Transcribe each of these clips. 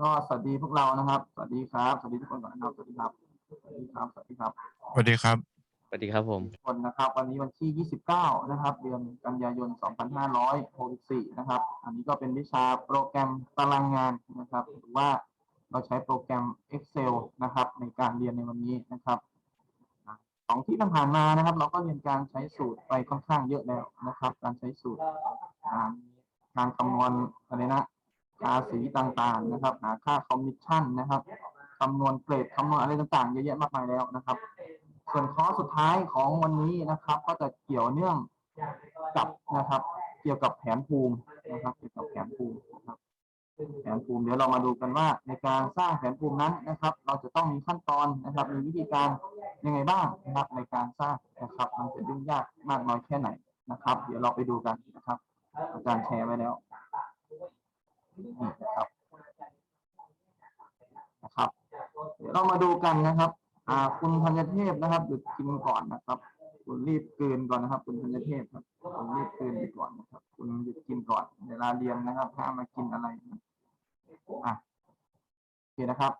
ก็สวัสดีพวกเรานะครับ สวัสดีครับ สวัสดีทุกคนก่อนนะครับ สวัสดีครับ สวัสดีครับ สวัสดีครับสวัสดีครับ สวัสดีครับผม ทุกคนนะครับ วันนี้วันที่ 29 นะครับ เดือนกันยายน 2564 นะครับ อันนี้ก็เป็นวิชาโปรแกรมตารางงานนะครับหรือว่าเราใช้โปรแกรม Excel นะครับ ในการเรียนในวันนี้นะครับอะสองที่ผ่านๆมานะครับ เราก็เรียนการใช้สูตรไปค่อนข้างเยอะแล้วนะครับ การใช้สูตรอ่าการคำนวณอะไรนะ ภาษีต่างๆนะครับ หาค่าคอมมิชชั่นนะครับคำนวณเกรดคำนวณอะไรต่างๆเยอะแยะมากมายแล้วนะครับ ส่วนข้อสุดท้ายของวันนี้นะครับ ก็จะเกี่ยวเนื่องกับนะครับ เกี่ยวกับแผนภูมินะครับ เกี่ยวกับแผนภูมินะครับแผนภูมิเดี๋ยวเรามาดูกันว่าในการสร้างแผนภูมินั้นนะครับ เราจะต้องมีขั้นตอนนะครับ มีวิธีการยังไงบ้างนะครับ ในการสร้างนะครับ มันจะยุ่งยากมากน้อยแค่ไหนนะครับ เดี๋ยวเราไปดูกันนะครับ อาจารย์แชร์ไว้แล้ว นะครับนะครับเดี๋ยวเรามาดูกันนะครับ อ่า คุณธัญเทพนะครับหยุดกินก่อนนะครับ คุณรีบกลืนก่อนนะครับ คุณธัญเทพครับคุณรีบกลืนไปก่อนนะครับ คุณหยุดกินก่อนเวลาเรียนนะครับห้ามมากินอะไรอะโอเคนะครับ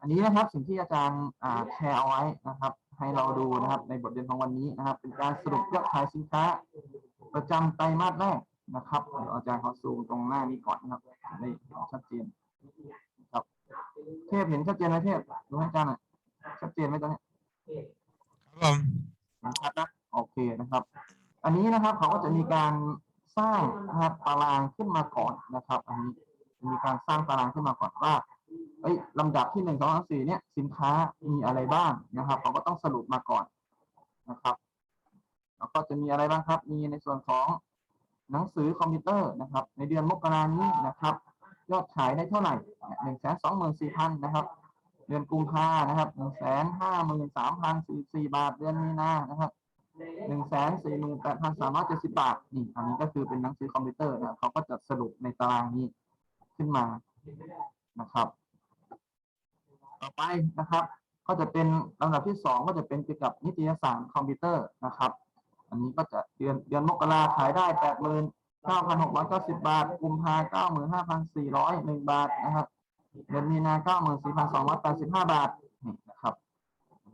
อันนี้นะครับสิ่งที่อาจารย์อ่าแชร์เอาไว้นะครับ ให้เราดูนะครับ ในบทเรียนของวันนี้นะครับ เป็นการสรุปยอดขายสินค้า ประจำไตรมาสแรก นะครับเดี๋ยวอาจารย์ขอซูมตรงหน้านี้ก่อนนะครับจะได้เห็นชัดเจนนะครับเทพเห็นชัดเจนไหมเทพดูให้อาจารย์หน่อยชัดเจนไหมตอนนี้ครับผมเห็นชัดนะโอเคนะครับ อันนี้นะครับเขาก็จะมีการสร้างนะครับตารางขึ้นมาก่อนนะครับ อันนี้จะมีการสร้างตารางขึ้นมาก่อนว่าเอ้ยลำดับที่หนึ่งสองสามสี่เนี่ยสินค้ามีอะไรบ้างนะครับเขาก็ต้องสรุปมาก่อนนะครับแล้วก็จะมีอะไรบ้างครับ มีในส่วนของ หนังสือคอมพิวเตอร์นะครับ ในเดือนมกรานี้นะครับ ยอดขายได้เท่าไหร่หนึ่งแสนสองหมื่นสี่พันนะครับ เดือนกุมภานะครับหนึ่งแสนห้าหมื่นสามพันสี่สี่บาท เดือนมีนานะครับหนึ่งแสนสี่หมื่นแปดพันสามร้อยเจ็ดสิบบาทนี่อันนี้ก็คือเป็นหนังสือคอมพิวเตอร์นะครับเขาก็จะสรุปในตารางนี้ขึ้นมานะครับ ต่อไปนะครับ ก็จะเป็นลำดับที่สองก็จะเป็นเกี่ยวกับนิตยสารคอมพิวเตอร์นะครับ อันนี้ก็จะเดือนเดือนมกราขายได้แปดหมื่นเก้าพันหกร้อยเก้าสิบบาท กุมภาเก้าหมื่นห้าพันสี่ร้อยหนึ่งบาทนะครับ เดือนมีนาเก้าหมื่นสี่พันสองร้อยแปดสิบห้าบาทนี่นะครับ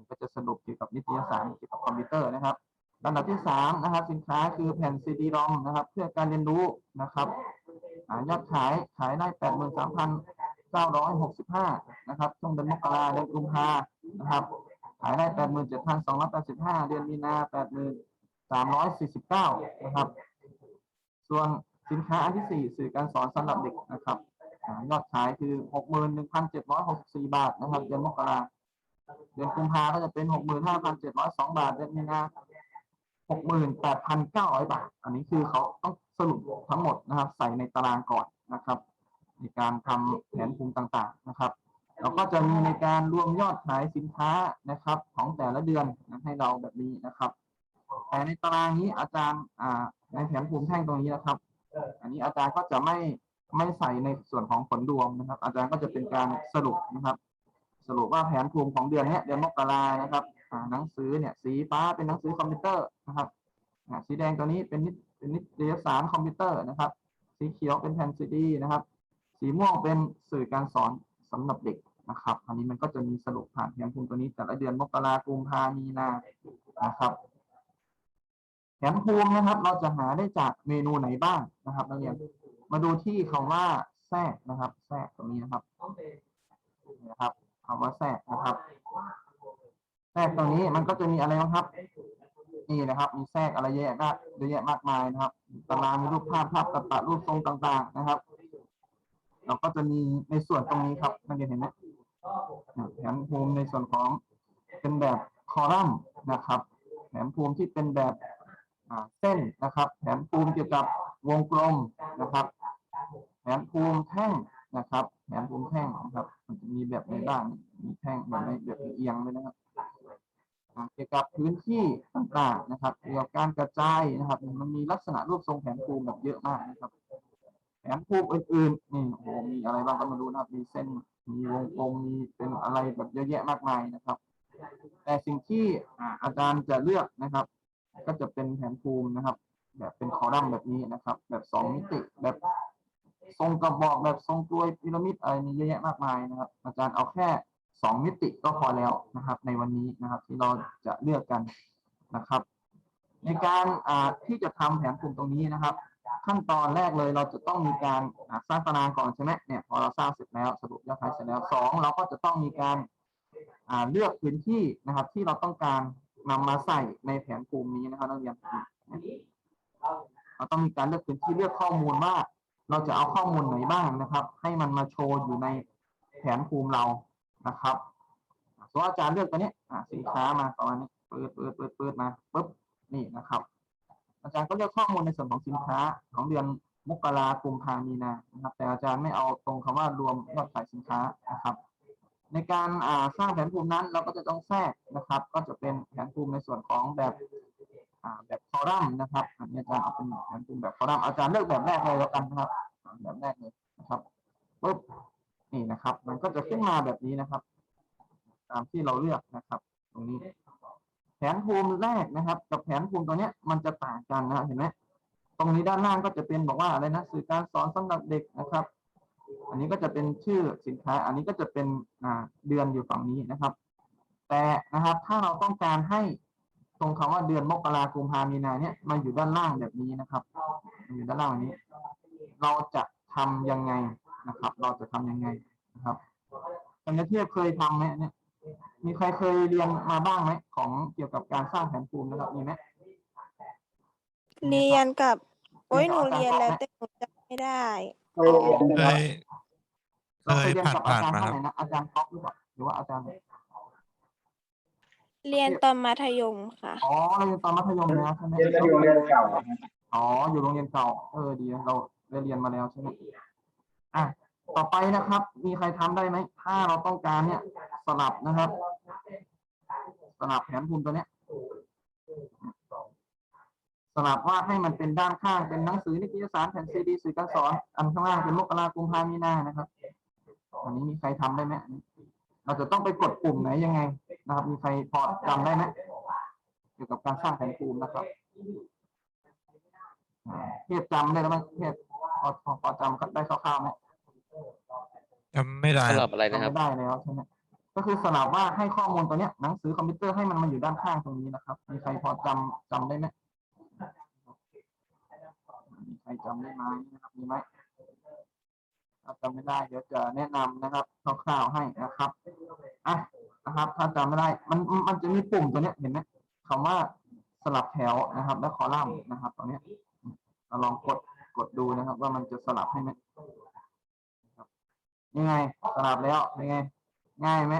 ก็จะสรุปเกี่ยวกับนิตยสารเกี่ยวกับคอมพิวเตอร์นะครับลำดับที่สามนะครับ สินค้าคือแผ่นซีดีรอมนะครับ เพื่อการเรียนรู้นะครับอยอดขายขายได้แปดหมื่นสามพันเก้าร้อยหกสิบห้านะครับช่วงเดือนมกราเดือนกุมภานะครับ ขายได้แปดหมื่นเจ็ดพันสองร้อยแปดสิบห้าเดือนมีนาแปดหมื่น สามร้อยสี่สิบเก้านะครับ ส่วนสินค้าอันที่สี่สื่อการสอนสำหรับเด็กนะครับยอดขายคือหกหมื่นหนึ่งพันเจ็ดร้อยหกสี่บาทนะครับ เดือนมกราเดือนกุมภาก็จะเป็นหกหมื่นห้าพันเจ็ดร้อยสองบาท เดือนมีนาหกหมื่นแปดพันเก้าร้อยบาท อันนี้คือเขาต้องสรุปทั้งหมดนะครับ ใส่ในตารางก่อนนะครับ ในการทำแผนภูมิต่างๆนะครับเราก็จะมีในการรวมยอดขายสินค้านะครับ ของแต่ละเดือนให้เราแบบนี้นะครับ แต่ในตารางนี้อาจารย์ในแผนภูมิแท่งตรงนี้นะครับ อันนี้อาจารย์ก็จะไม่ไม่ใส่ในส่วนของผลรวมนะครับ อาจารย์ก็จะเป็นการสรุปนะครับ สรุปว่าแผนภูมิของเดือนนี้เดือนมกรานะครับหนังสือเนี่ยสีฟ้าเป็นหนังสือคอมพิวเตอร์นะครับสีแดงตัวนี้เป็นนิตเป็นนิตยสารคอมพิวเตอร์นะครับ สีเขียวเป็นแผ่นซีดีนะครับ สีม่วงเป็นสื่อการสอนสำหรับเด็กนะครับ อันนี้มันก็จะมีสรุปผ่านแผนภูมิตัวนี้แต่ละเดือนมกราคมกุมภามีนานะครับ แผนภูมินะครับ เราจะหาได้จากเมนูไหนบ้างนะครับนักเรียนมาดูที่คำว่าแทรกนะครับ แทรกตรงนี้นะครับนะครับคำว่าแทรกนะครับแทรกตรงนี้มันก็จะมีอะไรบ้างครับ นี่นะครับ มีแทรกอะไรเยอะแยะมากเยอะแยะมากมายนะครับตารางมีรูปภาพภาพตัดต่อรูปทรงต่าง ๆ นะครับ เราก็จะมีในส่วนตรงนี้ครับนักเรียนเห็นไหมแผนภูมิในส่วนของเป็นแบบคอลัมน์นะครับแผนภูมิที่เป็นแบบ เส้นนะครับแผนภูมิเกี่ยวกับวงกลมนะครับแผนภูมิแท่งนะครับแผนภูมิแท่งนะครับ มันจะมีแบบในบ้างมีแท่งแบบในแบบเอียงเลยนะครับเกี่ยวกับพื้นที่ต่างๆนะครับ เกี่ยวกับการกระจายนะครับ มันมีลักษณะรูปทรงแผนภูมิแบบเยอะมากนะครับแผนภูมิอื่นๆนี่โอ้โหมีอะไรบ้างก็มาดูนะครับ มีเส้น มีวงกลม มีเป็นอะไรแบบเยอะแยะมากมายนะครับ แต่สิ่งที่อาจารย์จะเลือกนะครับ ก็จะเป็นแผนภูมินะครับ แบบเป็นคอลัมน์แบบนี้นะครับ แบบสองมิติแบบทรงกระบอกแบบทรงกลวยพีระมิดอะไรนี่เยอะแยะมากมายนะครับ อาจารย์เอาแค่สองมิติก็พอแล้วนะครับ ในวันนี้นะครับ ที่เราจะเลือกกันนะครับ ในการที่จะทำแผนกลุ่มตรงนี้นะครับ ขั้นตอนแรกเลยเราจะต้องมีการสร้างตารางก่อนใช่ไหมเนี่ยพอเราสร้างเสร็จแล้วสรุปยอดขายเสร็จแล้วสองเราก็จะต้องมีการเลือกพื้นที่นะครับที่เราต้องการ นำมาใส่ในแผนกลุ่มนี้นะครับนักเรียนเราต้องมีการเลือกพื้นที่เลือกข้อมูลว่า เราจะเอาข้อมูลไหนบ้างนะครับ ให้มันมาโชว์อยู่ในแผนภูมิเรานะครับสมมติว่อาจารย์เลือกตัวนี้อ่าสินค้ามาประมาณนี้เปิดเปิดเปิดเปิดมาปุ๊บนี่นะครับ อาจารย์ก็เลือกข้อมูลในส่วนของสินค้าของเดือนมกราคมพามีนานะครับ แต่อาจารย์ไม่เอาตรงคำว่ารวมยอดขายสินค้านะครับ ในการสร้างแผนภูมินั้นเราก็จะต้องแทรกนะครับ ก็จะเป็นแผนภูมิในส่วนของแบบแบบคอลัมน์นะครับอันนี้อาจารย์เอาเป็นแผนภูมิแบบคอลัมน์อาจารย์เลือกแบบแรกเลยแล้วกันนะครับแบบแรกเลยนะครับปุ๊บนี่นะครับ มันก็จะขึ้นมาแบบนี้นะครับ ตามที่เราเลือกนะครับ ตรงนี้ แผนภูมิแรกนะครับ กับแผนภูมิตัวเนี้ยมันจะต่างกันนะเห็นไหมตรงนี้ด้านล่างก็จะเป็นบอกว่าอะไรนะสื่อการสอนสำหรับเด็กนะครับ อันนี้ก็จะเป็นชื่อสินค้า อันนี้ก็จะเป็นอ่าเดือนอยู่ฝั่งนี้นะครับ แต่นะครับถ้าเราต้องการให้ตรงคำว่าเดือนมกราคมพามีนาเนี่ยมาอยู่ด้านล่างแบบนี้นะครับมาอยู่ด้านล่างแบบนี้ เราจะทำยังไงนะครับ เราจะทำยังไงนะครับอาจารย์เทียบเคยทำไหมเนี่ย มีใครเคยเรียนมาบ้างไหมของเกี่ยวกับการสร้างแผนภูมินะครับมีไหมเรียนกับ โอ้ยหนูเรียนแล้วแต่หนูจำไม่ได้เคย เคยเราเคยเคยเรียนกับอาผ่านจารย์ๆมาท่านครับไหนนะอาจารย์ท็อปหรือเปล่าหรือว่าอาจารย์ไหนเรียนตอนมัธยมค่ะ อ๋อเราเรียนตอนมัธยมแล้วใช่ไหมเรียนอยู่โรงเรียนเก่าครับอ๋ออยู่โรงเรียนเก่าเออดีนะเราได้เรียนมาแล้วใช่ไหมอะต่อไปนะครับ มีใครทำได้ไหมถ้าเราต้องการเนี่ยสลับนะครับ สลับแผนภูมิตัวเนี้ยสลับวาดให้มันเป็นด้านข้างเป็นหนังสือนิตยสารแผ่นซีดีสื่อการสอนอันข้างล่างเป็นมกราคมพามีนานะครับ อันนี้มีใครทำได้ไหมอันนี้เราจะต้องไปกดปุ่มไหนยังไงนะครับ มีใครพอจำได้ไหมเกี่ยวกับการสร้างแผนภูมินะครับอ่าเทียบจำได้แล้วไหมเทียบพอพอพอจำได้คร่าวๆไหมจำไม่ได้สคลัรับบอะไรนะคจำรับไม่ได้แล้วใช่ไหมก็คือสลับว่าให้ข้อมูลตัวเนี้ยหนังสือคอมพิวเตอร์ให้มันมาอยู่ด้านข้างตรงนี้นะครับ มีใครพอจำจำได้ไหมมีใครจำได้ไหมนะครับมีไหมถ้า จำไม่ได้เดี๋ยวจะแนะนำนะครับคร่าวๆให้นะครับอะนะครับถ้าจำไม่ได้มันมันจะมีปุ่มตัวเนี้ยเห็นไหมคำว่าสลับแถวนะครับ และคอลัมน์นะครับตรงเนี้ยเราลองกดกดดูนะครับ ว่ามันจะสลับให้ไหมยังไงสลับแล้วยังไง ง่ายไหม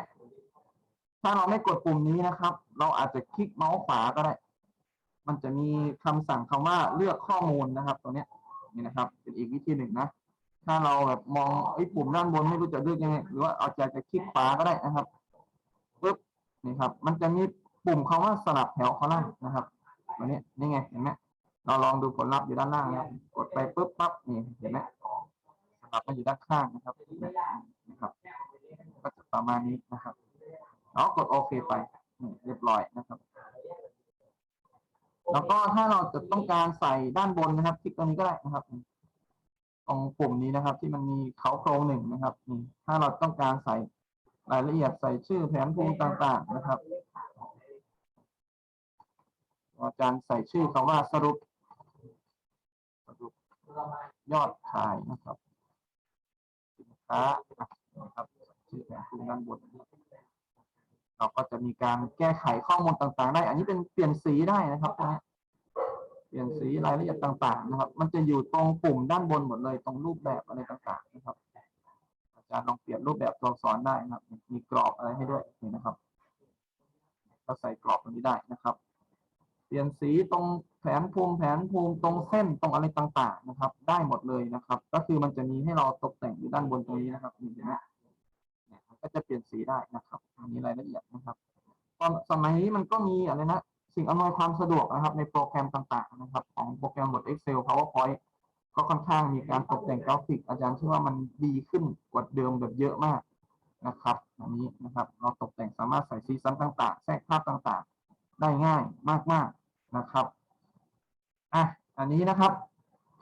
ถ้าเราไม่กดปุ่มนี้นะครับ เราอาจจะคลิกเมาส์ขวาก็ได้ มันจะมีคำสั่งคำว่าเลือกข้อมูลนะครับตัวเนี้ยนี่นะครับ เป็นอีกวิธีหนึ่งนะ ถ้าเราแบบมองไอ้ปุ่มด้านบนไม่รู้จะเลือกยังไงหรือว่าเอาใจจะคลิกขวาก็ได้นะครับปึ๊บนี่ครับ มันจะมีปุ่มคำว่าสลับแถวคอลัมน์นะครับตัวนี้นี่ไงเห็นไหมเราลองดูผลลัพธ์อยู่ด้านล่างนะกดไปปุ๊บปั๊บนี่เห็นไหมสลับมาอยู่ด้านข้างนะครับนะครับ ก็จะประมาณนี้นะครับเรากดโอเคไปเรียบร้อยนะครับแล้วก็ถ้าเราจะต้องการใส่ด้านบนนะครับ คลิกตรงนี้ก็ได้นะครับ ตรงปุ่มนี้นะครับ ที่มันมีเขาโครงหนึ่งนะครับนี่ถ้าเราต้องการใส่รายละเอียดใส่ชื่อแผนภูมิต่างๆนะครับอาจารย์ใส่ชื่อคำว่าสรุปสรุปยอดขายนะครับสินค้านะครับชื่อแผนภูมิด้านบนเราก็จะมีการแก้ไขข้อมูลต่างๆ ได้ อันนี้เป็นเปลี่ยนสีได้นะครับ เปลี่ยนสีรายละเอียดต่างๆ นะครับ มันจะอยู่ตรงปุ่มด้านบนหมดเลยตรงรูปแบบอะไรต่างๆ นะครับ อาจารย์ลองเปลี่ยนรูปแบบตัวอักษรได้นะครับ มีกรอบอะไรให้ด้วยนี่นะครับก็ใส่กรอบตรงนี้ได้นะครับ เปลี่ยนสีตรงแผนภูมิแผนภูมิตรงเส้นตรงอะไรต่างๆ นะครับ ได้หมดเลยนะครับ ก็คือมันจะมีให้เราตกแต่งอยู่ด้านบนตรงนี้นะครับนี่เห็นไหมก็จะเปลี่ยนสีได้นะครับอันนี้รายละเอียดนะครับตอนสมัยนี้มันก็มีอะไรนะ สิ่งอำนวยความสะดวกนะครับ ในโปรแกรมต่างๆนะครับ ของโปรแกรม Word Excel PowerPoint ก็ค่อนข้างมีการตกแต่งกราฟิก อาจารย์เชื่อว่ามันดีขึ้นกว่าเดิมแบบเยอะมากนะครับอันนี้นะครับ เราตกแต่งสามารถใส่สีสันต่าง ๆ แทรกภาพต่างๆ ได้ง่ายมากๆนะครับอะอันนี้นะครับ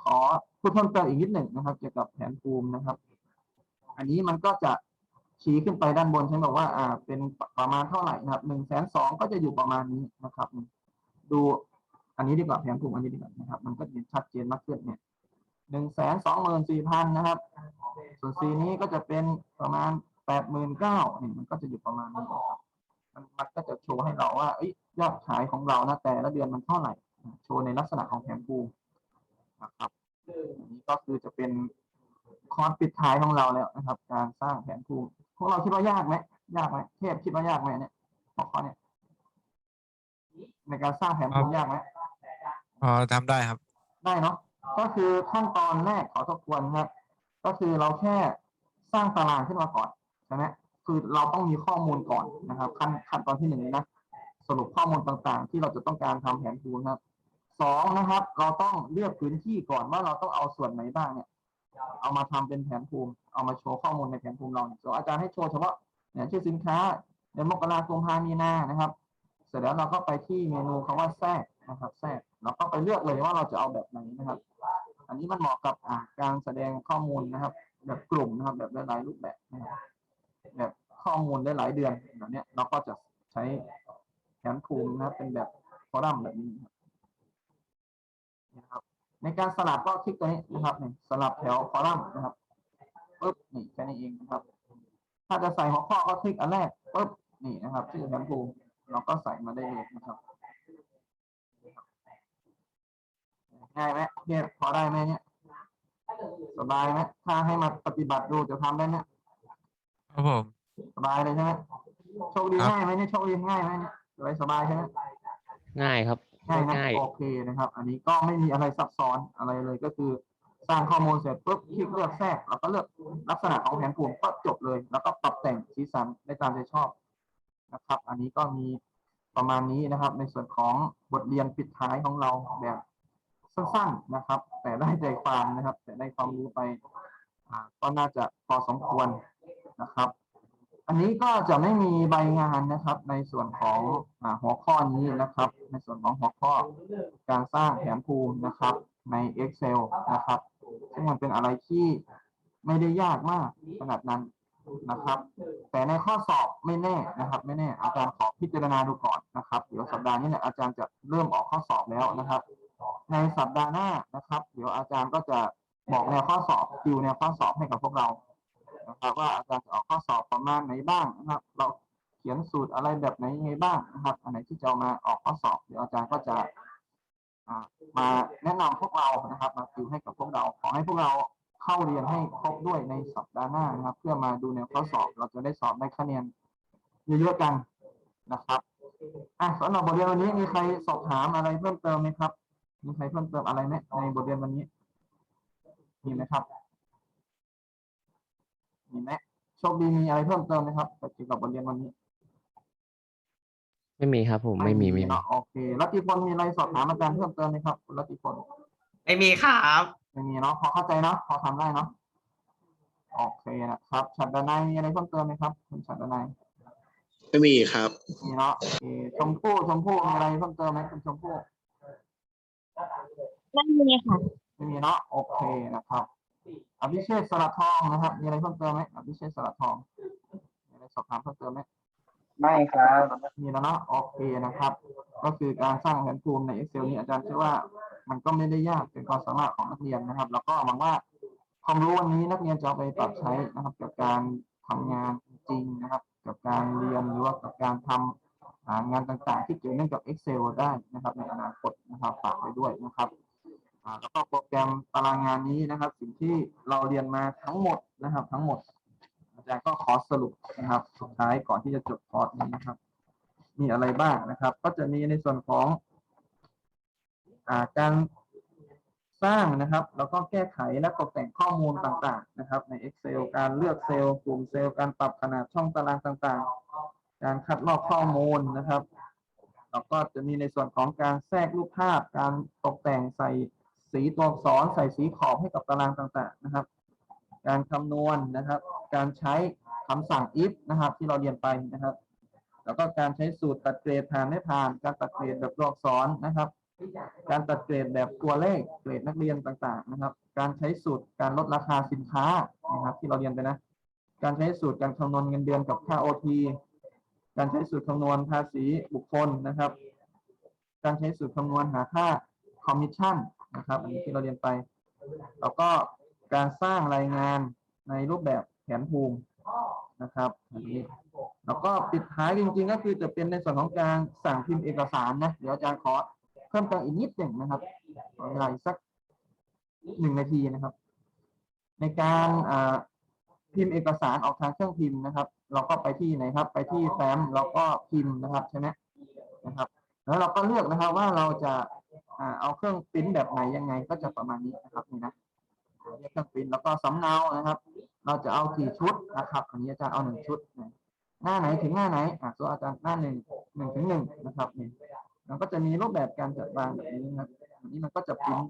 ขอพูดเพิ่มเติมอีกนิดหนึ่งนะครับ เกี่ยวกับแผนภูมินะครับ อันนี้มันก็จะ ชี้ขึ้นไปด้านบนฉันบอกว่าอ่าเป็นประมาณเท่าไหร่นะครับหนึ่งแสนสองก็จะอยู่ประมาณนี้นะครับ ดูอันนี้ดีกว่าแผนภูมิอันนี้ดีกว่านะครับ มันก็จะชัดเจนมากขึ้นเนี่ยหนึ่งแสนสองหมื่นสี่พันนะครับ ส่วนสีนี้ก็จะเป็นประมาณแปดหมื่นเก้าเนี่ยมันก็จะอยู่ประมาณนี้นะครับมันมันก็จะโชว์ให้เราว่าอ้ยยอดขายของเรานะแต่ละเดือนมันเท่าไหร่ โชว์ในลักษณะของแผนภูมินะครับอันนี้ก็คือจะเป็นคอร์สปิดท้ายของเราแล้วนะครับ การสร้างแผนภูมิ พวกเราคิดว่ายากไหมยากไหมเทพคิดว่ายากไหมเนี่ยหัวข้อเนี่ยในการสร้างแผนภูมิยากไหมพอทำได้ครับ ได้เนาะก็คือขั้นตอนแรกขอทบทวนครับก็คือเราแค่สร้างตารางขึ้นมาก่อนใช่ไหมคือเราต้องมีข้อมูลก่อนนะครับ ขั้นขั้นตอนที่หนึ่งนี้นะสรุปข้อมูลต่างๆ ที่เราจะต้องการทำแผนภูมิครับสองนะครับ เราต้องเลือกพื้นที่ก่อนว่าเราต้องเอาส่วนไหนบ้างเนี่ย เอามาทำเป็นแผนภูมิ เอามาโชว์ข้อมูลในแผนภูมิเราเนี่ยอาจารย์ให้โชว์เฉพาะเนี่ยชื่อสินค้าในมกราคมพามีนานะครับ เสร็จแล้วเราก็ไปที่เมนูคำว่าแทรกนะครับแทรกเราก็ไปเลือกเลยว่าเราจะเอาแบบไหนนะครับ อันนี้มันเหมาะกับการแสดงข้อมูลนะครับ แบบกลุ่มนะครับ แบบหลายรูปแบบนะครับแบบข้อมูลหลายเดือนแบบนี้เราก็จะใช้แผนภูมินะครับเป็นแบบคอลัมแบบนี้นะครับ ในการสลับก็คลิกตัวนี้นะครับนี่สลับแถวคอลัมน์นะครับปึ๊บนี่แค่นี้เองนะครับ ถ้าจะใส่หัวข้อก็คลิกอันแรกปึ๊บนี่นะครับชื่อแผนภูมิเราก็ใส่มาได้เลยนะครับง่ายไหมเนี่ยพอได้ไหมเนี่ยสบายไหมถ้าให้มาปฏิบัติดูจะทำได้เนี่ยครับผมสบายเลยใช่ไหมโชคดีครับง่ายไหมเนี่ยโชคดีง่ายไหมเนี่ยสบายสบายใช่ไหมง่ายครับ ง่ายนะง่ายโอเคนะครับ อันนี้ก็ไม่มีอะไรซับซ้อนอะไรเลยก็คือสร้างข้อมูลเสร็จปุ๊บคลิกเลือกแทรกแล้วก็เลือกลักษณะของแผนภูมิก็จบเลย แล้วก็ปรับแต่งสีสันได้ตามใจชอบนะครับ อันนี้ก็มีประมาณนี้นะครับ ในส่วนของบทเรียนปิดท้ายของเราแบบสั้นๆนะครับ แต่ได้ใจความนะครับ แต่ได้ความรู้ไปอ่าก็น่าจะพอสมควรนะครับ อันนี้ก็จะไม่มีใบงานนะครับ ในส่วนของอหัวข้อนี้นะครับ ในส่วนของหัวข้อการสร้างแผนภูมินะครับ ใน Excel นะครับ ซึ่งมันเป็นอะไรที่ไม่ได้ยากมากขนาดนั้นนะครับ แต่ในข้อสอบไม่แน่นะครับ ไม่แน่อาจารย์ขอพิจารณาดูก่อนนะครับ เดี๋ยวสัปดาห์นี้เนี่ยอาจารย์จะเริ่มออกข้อสอบแล้วนะครับ ในสัปดาห์หน้านะครับ เดี๋ยวอาจารย์ก็จะบอกแนวข้อสอบคิวแนวข้อสอบให้กับพวกเรา นะครับว่าอาจารย์จะออกข้อสอบประมาณไหนบ้างนะครับ เราเขียนสูตรอะไรแบบไหนยังไงบ้างนะครับ อันไหนที่จะเอามาออกข้อสอบเดี๋ยวอาจารย์ก็จะมาแนะนำพวกเรานะครับ มาติวให้กับพวกเรา ขอให้พวกเราเข้าเรียนให้ครบด้วยในสัปดาห์หน้านะครับ เพื่อมาดูแนวข้อสอบ เราจะได้สอบได้คะแนนเยอะๆกันนะครับอะสำหรับบทเรียนวันนี้มีใครสอบถามอะไรเพิ่มเติมไหมครับ มีใครเพิ่มเติมอะไรไหมในบทเรียนวันนี้มีไหมครับ มีไหมโชคดีมีอะไรเพิ่มเติมไหมครับเกี่ยวกับบทเรียนวันนี้ไม่มีครับผมไม่มีไม่มีเนาะโอเครัตติพลมีอะไรสอบถามอาจารย์เพิ่มเติมไหมครับคุณรัตติพลไม่มีครับไม่มีเนาะพอเข้าใจเนาะพอทำได้เนาะโอเคนะครับฉัดดนายมีอะไรเพิ่มเติมไหมครับคุณฉัดดนายไม่มีครับมีเนาะโอเคชมพู่ชมพู่มีอะไรเพิ่มเติมไหมคุณชมพู่ไม่มีค่ะไม่มีเนาะโอเคนะครับ อภิเชษฐ์สลัดทองนะครับ มีอะไรเพิ่มเติมไหมอภิเชษฐ์สลัดทองมีอะไรสอบถามเพิ่มเติมไหมไม่ครับมีแล้วเนาะโอเคนะครับ ก็คือการสร้างแผนภูมิใน Excel นี้อาจารย์เชื่อว่ามันก็ไม่ได้ยากเป็นความสามารถของนักเรียนนะครับ แล้วก็หวังว่าความรู้วันนี้นักเรียนจะเอาไปปรับใช้นะครับกับการทำงานจริงนะครับ กับการเรียนหรือว่ากับการทำอ่างานต่างๆ ที่เกี่ยวเนื่องกับ Excel ได้นะครับ ในอนาคตนะครับฝากไปด้วยนะครับอ่า แล้วก็โปรแกรมตารางงานนี้นะครับ สิ่งที่เราเรียนมาทั้งหมดนะครับ ทั้งหมด อาจารย์ก็ขอสรุปนะครับ สุดท้ายก่อนที่จะจบคอร์สนี้นะครับ มีอะไรบ้างนะครับ ก็จะมีในส่วนของอการสร้างนะครับ แล้วก็แก้ไขและตกแต่งข้อมูลต่างๆ นะครับ ใน Excel การเลือกเซลล์กลุ่มเซลล์การปรับขนาดช่องตารางต่างๆ การคัดลอกข้อมูลนะครับแล้วก็จะมีในส่วนของการแทรกรูปภาพ การตกแต่งใส่ สีตัวอักษรใส่สีขอบให้กับตารางต่างๆนะครับ การคำนวณนะครับ การใช้คำสั่ง if นะครับ ที่เราเรียนไปนะครับ แล้วก็การใช้สูตรตัดเกรดผ่านไม่ผ่าน การตัดเกรดแบบตัวอักษรนะครับ การตัดเกรดแบบตัวเลขเกรดนักเรียนต่างๆนะครับ การใช้สูตรการลดราคาสินค้านะครับ ที่เราเรียนไปนะ การใช้สูตรการคำนวณเงินเดือนกับค่าโอทีการใช้สูตรคำนวณภาษีบุคคลนะครับ การใช้สูตรคำนวณหาค่าคอมมิชชั่น นะครับ อันนี้ที่เราเรียนไปแล้วก็การสร้างรายงานในรูปแบบแผนภูมินะครับอันนี้แล้วก็ปิดท้ายจริงๆ ก็คือจะเป็นในส่วนของการสั่งพิมพ์เอกสารนะ เดี๋ยวอาจารย์ขอเพิ่มเติมอีกนิดหนึ่งนะครับอเวลาสักหนึ่งนาทีนะครับ ในการพิมพ์เอกสารออกทางเครื่องพิมพ์นะครับ เราก็ไปที่ไหนครับ ไปที่แฟ้มแล้วก็พิมพ์นะครับใช่ไหมนะครับ แล้วเราก็เลือกนะครับว่าเราจะ เอาเครื่องปริ้นแบบไหนยังไงก็จะประมาณนี้นะครับนี่นะเครื่องปริ้นแล้วก็สำเนานะครับ เราจะเอากี่ชุดนะครับ อันนี้อาจารย์เอาหนึ่งชุดหน้าไหนถึงหน้าไหนอะตัวอาจารย์หน้าหนึ่งหนึ่งถึงหนึ่งนะครับนี่มันก็จะมีรูปแบบการจัดวางแบบนี้นะครับอันนี้มันก็จะพิมพ์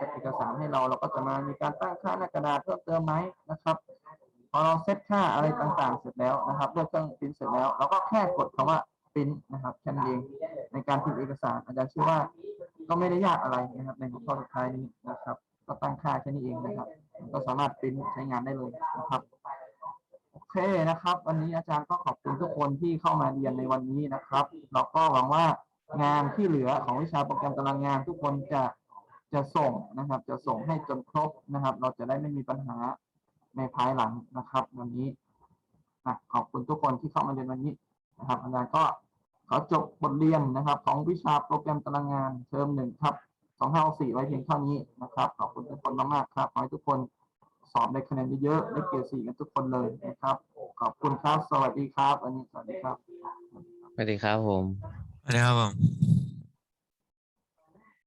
จากเอกสารให้เราเราก็จะมามีการตั้งค่าหน้ากระดาษเพิ่มเติมไหมนะครับ พอเราเซตค่าอะไรต่างๆ เสร็จแล้วนะครับเลือกเครื่องพิมพ์เสร็จแล้วเราก็แค่กดคำว่าพิมพ์นะครับแค่นั้นเองในการพิมพ์เอกสารอาจารย์เชื่อว่า ก็ไม่ได้ยากอะไรนะครับ ในหัวข้อสุดท้ายนี้นะครับ ก็ตั้งค่าแค่นี้เองนะครับ ก็สามารถพิมพ์ใช้งานได้เลยนะครับโอเคนะครับ วันนี้อาจารย์ก็ขอบคุณทุกคนที่เข้ามาเรียนในวันนี้นะครับเราก็หวังว่างานที่เหลือของวิชาโปรแกรมตารางงาน ทุกคนจะจะส่งนะครับ จะส่งให้จนครบนะครับ เราจะได้ไม่มีปัญหาในภายหลังนะครับ วันนี้อะขอบคุณทุกคนที่เข้ามาเรียนวันนี้นะครับอาจารย์ก็ ขอจบบทเรียนนะครับ ของวิชาโปรแกรมตารางงานเทอมหนึ่งครับสองห้าสี่ไว้เพียงเท่านี้นะครับ ขอบคุณทุกคนมากๆครับ ขอให้ทุกคนสอบได้คะแนนเยอะๆได้เกรดสี่กันทุกคนเลยนะครับ ขอบคุณครับ สวัสดีครับวันนี้สวัสดีครับ สวัสดีครับผม สวัสดีครับผม